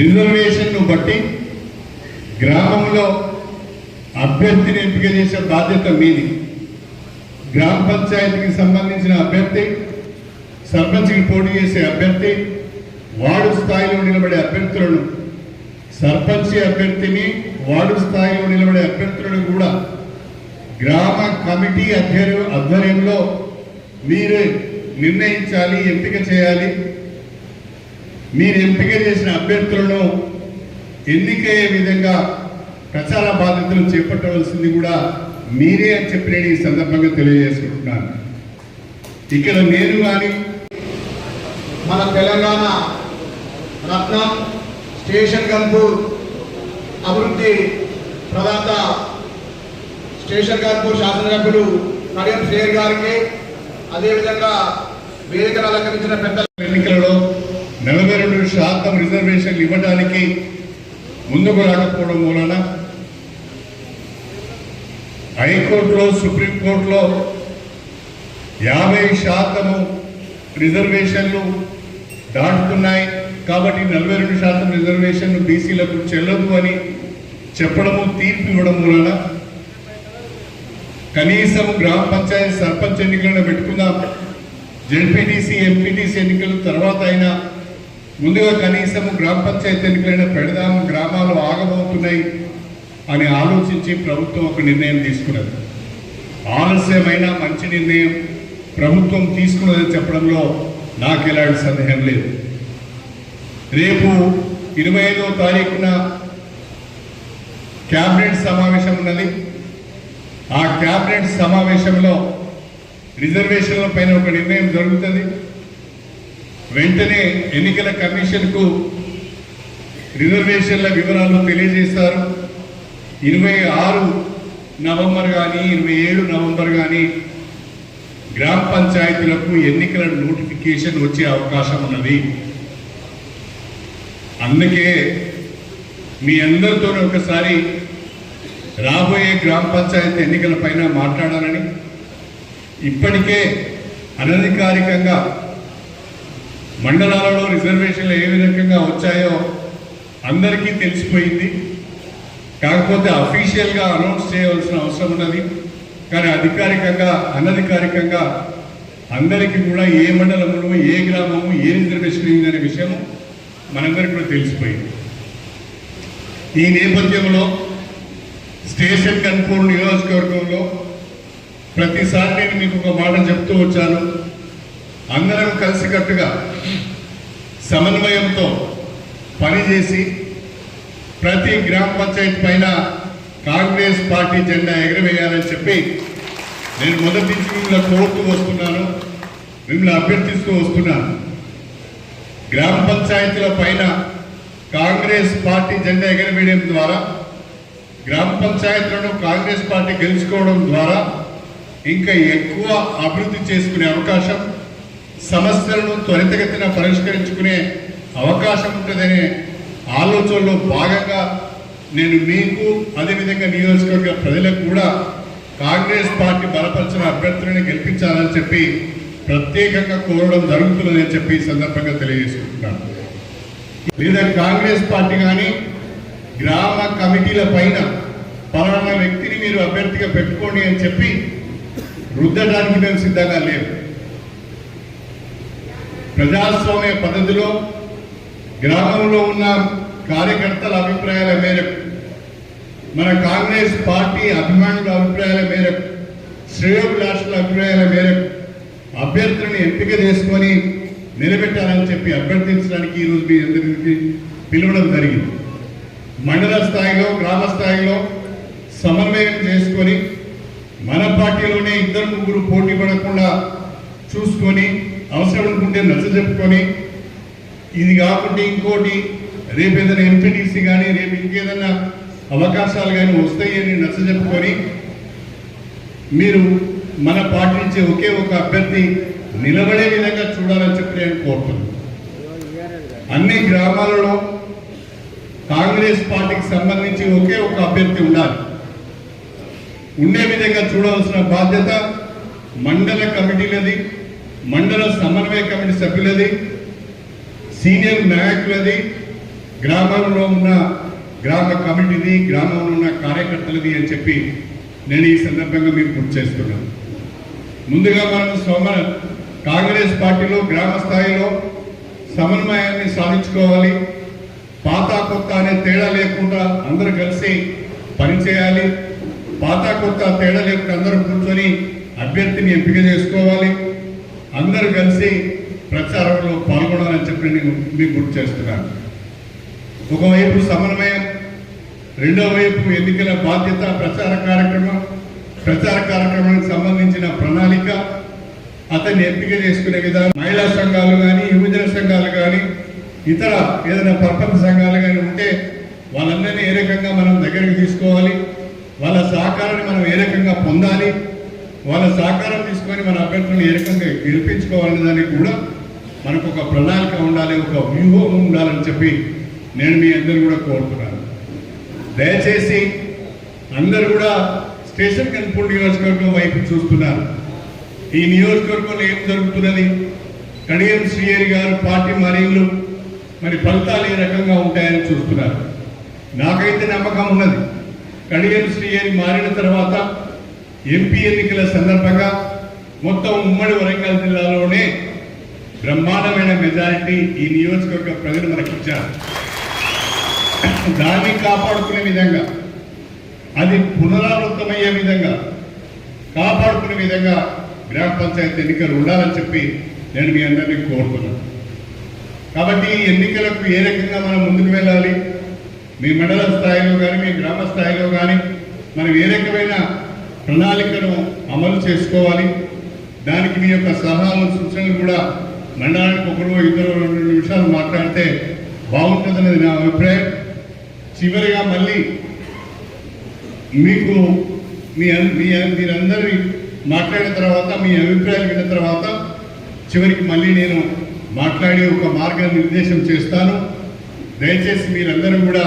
రిజర్వేషన్ను బట్టి గ్రామంలో అభ్యర్థిని ఎంపిక చేసే బాధ్యత మీది. గ్రామ పంచాయతీకి సంబంధించిన అభ్యర్థి సర్పంచ్కి పోటీ చేసే అభ్యర్థి వార్డు స్థాయిలో నిలబడే అభ్యర్థులను సర్పంచ్ అభ్యర్థిని వార్డు స్థాయిలో నిలబడే అభ్యర్థులను కూడా గ్రామ కమిటీ అధ్యయన ఆధ్వర్యంలో మీరు నిర్ణయించాలి ఎంపిక చేయాలి. మీరు ఎంపిక చేసిన అభ్యర్థులను ఎన్నికయ్యే విధంగా ప్రచార బాధ్యతలు చేపట్టవలసింది కూడా మీరే అని చెప్పి నేను ఈ సందర్భంగా తెలియజేసుకుంటున్నాను. ఇక్కడ నేను కానీ మన తెలంగాణ రత్నం స్టేషన్ గన్పూర్ అభివృద్ధి ప్రదాత స్టేషన్ గన్పూర్ శాసనసభ్యులు కడియం శ్రేయర్ గారికి అదేవిధంగా వేదికను అలంకరించిన పెద్ద ఎన్నికలలో శాతం రిజర్వేషన్లు ఇవ్వడానికి ముందుకు రాకపోవడం మూలన హైకోర్టులో సుప్రీంకోర్టులో యాభై శాతము రిజర్వేషన్లు దాటుతున్నాయి. కాబట్టి నలభై రెండు శాతం రిజర్వేషన్లు బీసీలకు చెల్లదు అని చెప్పడము తీర్పు ఇవ్వడం వలన కనీసం గ్రామ పంచాయతీ సర్పంచ్ ఎన్నికలను పెట్టుకుందాం. జెడ్పీటీసీ ఎంపీటీసీ ఎన్నికల తర్వాత అయినా ముందుగా కనీసం గ్రామ పంచాయతీ ఎన్నికలైన పెడదాము గ్రామాలు ఆగబోతున్నాయి అని ఆలోచించి ప్రభుత్వం ఒక నిర్ణయం తీసుకున్నది. ఆలస్యమైన మంచి నిర్ణయం ప్రభుత్వం తీసుకున్నదని చెప్పడంలో నాకు ఎలాంటి సందేహం లేదు. రేపు ఇరవై ఐదవ తారీఖున క్యాబినెట్ సమావేశం ఉన్నది. ఆ క్యాబినెట్ సమావేశంలో రిజర్వేషన్ల పైన ఒక నిర్ణయం జరుగుతుంది. వెంటనే ఎన్నికల కమిషన్కు రిజర్వేషన్ల వివరాలు తెలియజేస్తారు. ఇరవై ఆరు నవంబర్ కానీ ఇరవై ఏడు నవంబర్ కానీ గ్రామ పంచాయతీలకు ఎన్నికల నోటిఫికేషన్ వచ్చే అవకాశం ఉన్నది. అందుకే మీ అందరితో ఒకసారి రాబోయే గ్రామ పంచాయతీ ఎన్నికల పైన మాట్లాడాలని ఇప్పటికే అనధికారికంగా మండలాలలో రిజర్వేషన్లు ఏ విధంగా వచ్చాయో అందరికీ తెలిసిపోయింది. కాకపోతే అఫీషియల్గా అనౌన్స్ చేయవలసిన అవసరం ఉన్నది. కానీ అధికారికంగా అనధికారికంగా అందరికీ కూడా ఏ మండలంలో ఏ గ్రామము ఏ రిజర్వేషన్ అనే విషయం మనందరికీ కూడా తెలిసిపోయింది. ఈ నేపథ్యంలో స్టేషన్ కన్పూర్ నియోజకవర్గంలో ప్రతిసారి నేను మీకు ఒక మాట చెప్తూ వచ్చాను. అందరం కలిసికట్టుగా సమన్వయంతో పనిచేసి ప్రతి గ్రామ పంచాయతీ పైన కాంగ్రెస్ పార్టీ జెండా ఎగరవేయాలని చెప్పి నేను మొదటి నుంచి మిమ్మల్ని కోరుతూ వస్తున్నాను మిమ్మల్ని అభ్యర్థిస్తూ వస్తున్నాను. గ్రామ పంచాయతీల పైన కాంగ్రెస్ పార్టీ జెండా ఎగరవేయడం ద్వారా గ్రామ పంచాయతీలను కాంగ్రెస్ పార్టీ గెలుచుకోవడం ద్వారా ఇంకా ఎక్కువ అభివృద్ధి చేసుకునే అవకాశం సమస్యలను త్వరితగతిన పరిష్కరించుకునే అవకాశం ఉంటుందనే ఆలోచనలో భాగంగా నేను మీకు అదేవిధంగా నియోజకవర్గ ప్రజలకు కూడా కాంగ్రెస్ పార్టీ బలపరిచిన అభ్యర్థులను గెలిపించాలని చెప్పి ప్రత్యేకంగా కోరడం జరుగుతుందని చెప్పి సందర్భంగా తెలియజేసుకుంటున్నాను. లేదా కాంగ్రెస్ పార్టీ కానీ గ్రామ కమిటీల పైన పలానా వ్యక్తిని మీరు అభ్యర్థిగా పెట్టుకోండి అని చెప్పి రుద్దడానికి మేము సిద్ధంగా లేవు ప్రజాస్వామ్య పద్ధతిలో గ్రామంలో ఉన్న కార్యకర్తల అభిప్రాయాల మేరకు మన కాంగ్రెస్ పార్టీ అభిమానుల అభిప్రాయాల మేరకు శ్రేయోభిలాషుల అభిప్రాయాల మేరకు అభ్యర్థులను ఎంపిక చేసుకొని నిలబెట్టాలని చెప్పి అభ్యర్థించడానికి ఈరోజు మీ అందరికీ పిలవడం జరిగింది. మండల స్థాయిలో గ్రామ స్థాయిలో సమన్వయం చేసుకొని మన పార్టీలోనే ఇద్దరు ముగ్గురు పోటీ పడకుండా చూసుకొని అవసరం అనుకుంటే నచ్చ చెప్పుకొని ఇది కాకుండా ఇంకోటి రేపు ఏదైనా ఎంపీటీసీ కానీ రేపు ఇంకేదైనా అవకాశాలు కానీ వస్తాయని నచ్చ చెప్పుకొని మీరు మన పార్టీ నుంచి ఒకే ఒక అభ్యర్థి నిలబడే విధంగా చూడాలని చెప్పి నేను కోరుతున్నాను. అన్ని గ్రామాలలో కాంగ్రెస్ పార్టీకి సంబంధించి ఒకే ఒక అభ్యర్థి ఉండాలి. ఉండే విధంగా చూడవలసిన బాధ్యత మండల కమిటీలది. మండల సమన్వయ కమిటీ సభ్యులది సీనియర్ నాయకులది గ్రామంలో ఉన్న గ్రామ కమిటీది గ్రామంలో ఉన్న కార్యకర్తలది అని చెప్పి నేను ఈ సందర్భంగా మీకు గుర్తు చేస్తున్నాను. ముందుగా మనం సోమ కాంగ్రెస్ పార్టీలో గ్రామ స్థాయిలో సమన్వయాన్ని సాధించుకోవాలి. పాత కొత్త అనే తేడా లేకుండా అందరూ కలిసి పనిచేయాలి పాత కొత్త తేడా లేకుండా అందరూ కూర్చొని అభ్యర్థిని ఎంపిక చేసుకోవాలి. అందరూ కలిసి ప్రచారంలో పాల్గొనాలని చెప్పి నేను మీకు గుర్తు చేస్తున్నాను. ఒకవైపు సమన్వయం రెండో వైపు ఎన్నికల బాధ్యత ప్రచార కార్యక్రమం ప్రచార కార్యక్రమానికి సంబంధించిన ప్రణాళిక అతన్ని ఎంపిక చేసుకునే విధానం మహిళా సంఘాలు కానీ యువజన సంఘాలు కానీ ఇతర ఏదైనా పరపతి సంఘాలు కానీ ఉంటే వాళ్ళందరినీ ఏ రకంగా మనం దగ్గరికి తీసుకోవాలి వాళ్ళ సహకారాన్ని మనం ఏ రకంగా పొందాలి వాళ్ళ సహకారం తీసుకొని మన అభ్యర్థులను ఏ రకంగా గెలిపించుకోవాలనే దానికి కూడా మనకు ఒక ప్రణాళిక ఉండాలి ఒక వ్యూహం ఉండాలని చెప్పి నేను మీ అందరూ కూడా కోరుతున్నాను. దయచేసి అందరూ కూడా స్టేషన్ కన్పూర్ నియోజకవర్గం వైపు చూస్తున్నారు. ఈ నియోజకవర్గంలో ఏం జరుగుతున్నది? కడియం శ్రీయేరి గారు పార్టీ మరీళ్ళు మరి ఫలితాలు ఏ రకంగా ఉంటాయని చూస్తున్నారు. నాకైతే నమ్మకం ఉన్నది. కడియం శ్రీహరి మారిన తర్వాత ఎంపీ ఎన్నికల సందర్భంగా మొత్తం ఉమ్మడి వరంగల్ జిల్లాలోనే బ్రహ్మాండమైన మెజారిటీ ఈ నియోజకవర్గ ప్రజలు మనకి ఇచ్చారు దాన్ని కాపాడుకునే విధంగా అది పునరావృతమయ్యే విధంగా కాపాడుకునే విధంగా గ్రామ పంచాయతీ ఎన్నికలు ఉండాలని చెప్పి నేను మీ అందరినీ కోరుతున్నాను కాబట్టి ఈ ఎన్నికలకు ఏ రకంగా మనం ముందుకు వెళ్ళాలి? మీ మండల స్థాయిలో కానీ మీ గ్రామ స్థాయిలో కానీ మనం ఏ రకమైన ప్రణాళికను అమలు చేసుకోవాలి. దానికి మీ యొక్క సలహాలు సూచనలు కూడా మండలానికి ఒకరు ఇద్దరు రెండు నిమిషాలు మాట్లాడితే బాగుంటుందనేది నా అభిప్రాయం. చివరిగా మళ్ళీ మీకు మీ మీ మీరందరి మాట్లాడిన తర్వాత మీ అభిప్రాయాలు విన్న తర్వాత చివరికి మళ్ళీ నేను మాట్లాడి ఒక మార్గ నిర్దేశం చేస్తాను. దయచేసి మీరందరూ కూడా